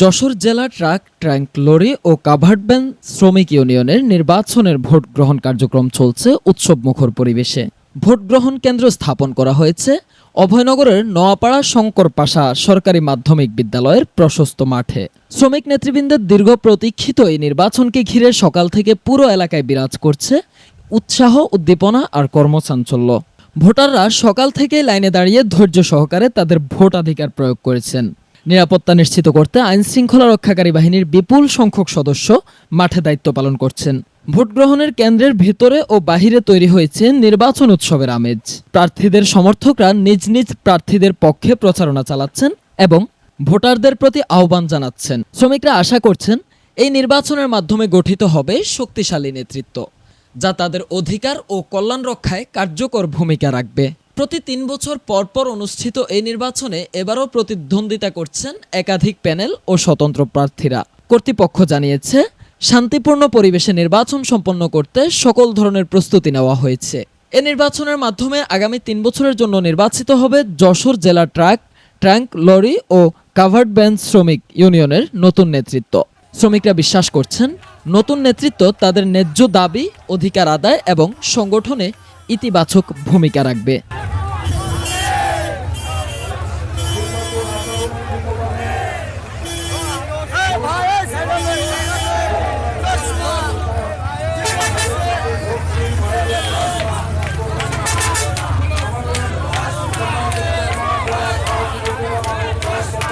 যশোর জেলা truck tank lorry ও covered van শ্রমিক ইউনিয়নের নির্বাচনের ভোট গ্রহণ কার্যক্রম চলছে উৎসব মুখর পরিবেশে। ভোট গ্রহণ কেন্দ্র স্থাপন করা হয়েছে অভয়নগরের নোয়াপাড়া শঙ্কর পাশা সরকারি মাধ্যমিক বিদ্যালয়ের প্রশস্ত মাঠে। শ্রমিক নেতৃবৃন্দের দীর্ঘ প্রতীক্ষিত এই নির্বাচনকে ঘিরে সকাল থেকে পুরো এলাকায় বিরাজ করছে উৎসাহ, উদ্দীপনা আর কর্মচাঞ্চল্য। ভোটাররা সকাল থেকে লাইনে দাঁড়িয়ে ধৈর্য সহকারে তাদের ভোটাধিকার প্রয়োগ করেছেন। নিরাপত্তা নিশ্চিত করতে আইন শৃঙ্খলা রক্ষাকারী বাহিনীর বিপুল সংখ্যক সদস্য মাঠে দায়িত্ব পালন করছেন। ভোট গ্রহণের কেন্দ্রের ভেতরে ও বাহিরে তৈরি হয়েছে নির্বাচন উৎসবের আমেজ। প্রার্থীদের সমর্থকরা নিজ নিজ প্রার্থীদের পক্ষে প্রচারণা চালাচ্ছেন এবং ভোটারদের প্রতি আহ্বান জানাচ্ছেন। শ্রমিকরা আশা করছেন এই নির্বাচনের মাধ্যমে গঠিত হবে শক্তিশালী নেতৃত্ব, যা তাদের অধিকার ও কল্যাণ রক্ষায় কার্যকর ভূমিকা রাখবে। প্রতি তিন বছর পর পর অনুষ্ঠিত এই নির্বাচনে এবারও প্রতিদ্বন্দ্বিতা করছেন একাধিক প্যানেল ও স্বতন্ত্র প্রার্থীরা। কর্তৃপক্ষ জানিয়েছে, শান্তিপূর্ণ পরিবেশে নির্বাচন সম্পন্ন করতে সকল ধরনের প্রস্তুতি নেওয়া হয়েছে। এ নির্বাচনের মাধ্যমে আগামী তিন বছরের জন্য নির্বাচিত হবে যশোর জেলা ট্রাক ট্র্যাঙ্ক লরি ও কাভার্ড ভ্যান শ্রমিক ইউনিয়নের নতুন নেতৃত্ব। শ্রমিকরা বিশ্বাস করছেন, নতুন নেতৃত্ব তাদের ন্যায্য দাবি, অধিকার আদায় এবং সংগঠনে ইতিবাচক ভূমিকা রাখবে। Yes.